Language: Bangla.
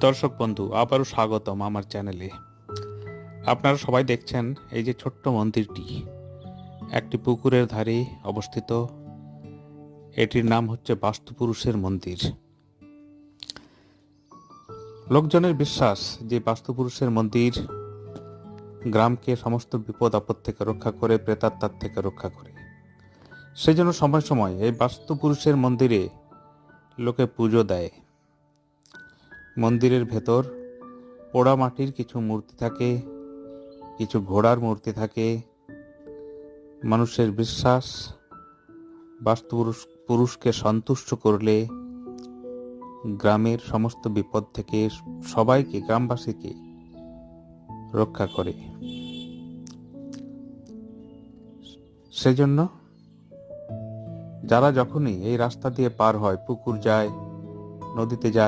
দর্শক বন্ধু, আবারও স্বাগতম আমার চ্যানেলে। আপনারা সবাই দেখছেন এই যে ছোট্ট মন্দিরটি। একটি পুকুরের ধারে অবস্থিত। এটির নাম হচ্ছে বাস্তুপুরুষের মন্দির। লোকজনের বিশ্বাস যে বাস্তুপুরুষের মন্দির গ্রামকে সমস্ত বিপদ আপদ থেকে রক্ষা করে, প্রেতাত্মার থেকে রক্ষা করে। সেই জন্য সময় সময় এই বাস্তুপুরুষের মন্দিরে লোকে পুজো দেয়। মন্দিরের ভেতর পোড়া মাটির কিছু মূর্তি থাকে, কিছু ঘোড়ার মূর্তি থাকে, মানুষের বিশ্বাস, বাস্তুপুরুষ, পুরুষকে সন্তুষ্ট করলে গ্রামের সমস্ত বিপদ থেকে সবাইকে, গ্রামবাসীকে রক্ষা করে। সেজন্য যারা যখনই এই রাস্তা দিয়ে পার হয়, পুকুর যায়, নদীতে যায়